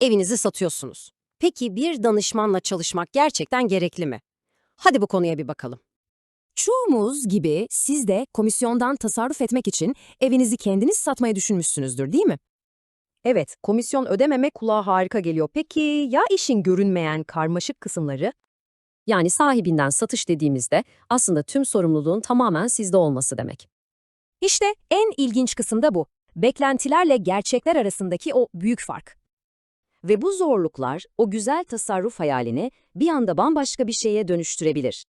evinizi satıyorsunuz. Peki bir danışmanla çalışmak gerçekten gerekli mi? Hadi bu konuya bir bakalım. Çoğumuz gibi siz de komisyondan tasarruf etmek için evinizi kendiniz satmayı düşünmüşsünüzdür değil mi? Evet, komisyon ödememe kulağa harika geliyor. Peki ya işin görünmeyen karmaşık kısımları? Yani sahibinden satış dediğimizde aslında tüm sorumluluğun tamamen sizde olması demek. İşte en ilginç kısım da bu. Beklentilerle gerçekler arasındaki o büyük fark. Ve bu zorluklar o güzel tasarruf hayalini bir anda bambaşka bir şeye dönüştürebilir.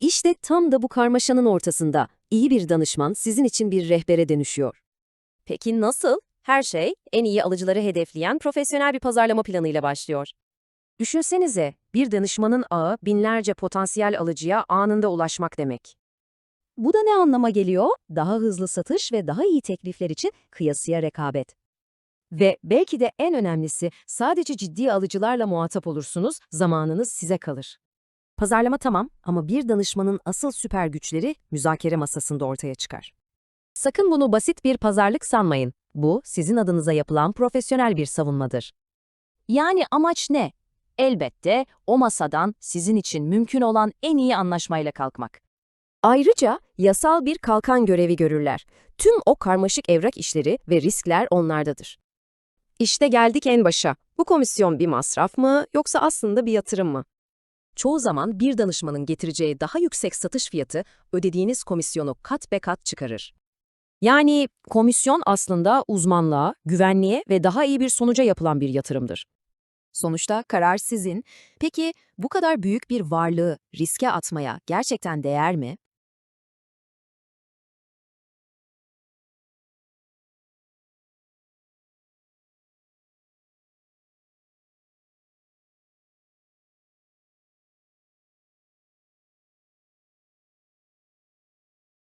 İşte tam da bu karmaşanın ortasında iyi bir danışman sizin için bir rehbere dönüşüyor. Peki nasıl? Her şey en iyi alıcıları hedefleyen profesyonel bir pazarlama planıyla başlıyor. Düşünsenize, bir danışmanın ağı binlerce potansiyel alıcıya anında ulaşmak demek. Bu da ne anlama geliyor? Daha hızlı satış ve daha iyi teklifler için kıyasıya rekabet. Ve belki de en önemlisi sadece ciddi alıcılarla muhatap olursunuz, zamanınız size kalır. Pazarlama tamam ama bir danışmanın asıl süper güçleri müzakere masasında ortaya çıkar. Sakın bunu basit bir pazarlık sanmayın. Bu, sizin adınıza yapılan profesyonel bir savunmadır. Yani amaç ne? Elbette o masadan sizin için mümkün olan en iyi anlaşmayla kalkmak. Ayrıca yasal bir kalkan görevi görürler. Tüm o karmaşık evrak işleri ve riskler onlardadır. İşte geldik en başa. Bu komisyon bir masraf mı yoksa aslında bir yatırım mı? Çoğu zaman bir danışmanın getireceği daha yüksek satış fiyatı ödediğiniz komisyonu kat be kat çıkarır. Yani komisyon aslında uzmanlığa, güvenliğe ve daha iyi bir sonuca yapılan bir yatırımdır. Sonuçta karar sizin. Peki bu kadar büyük bir varlığı riske atmaya gerçekten değer mi?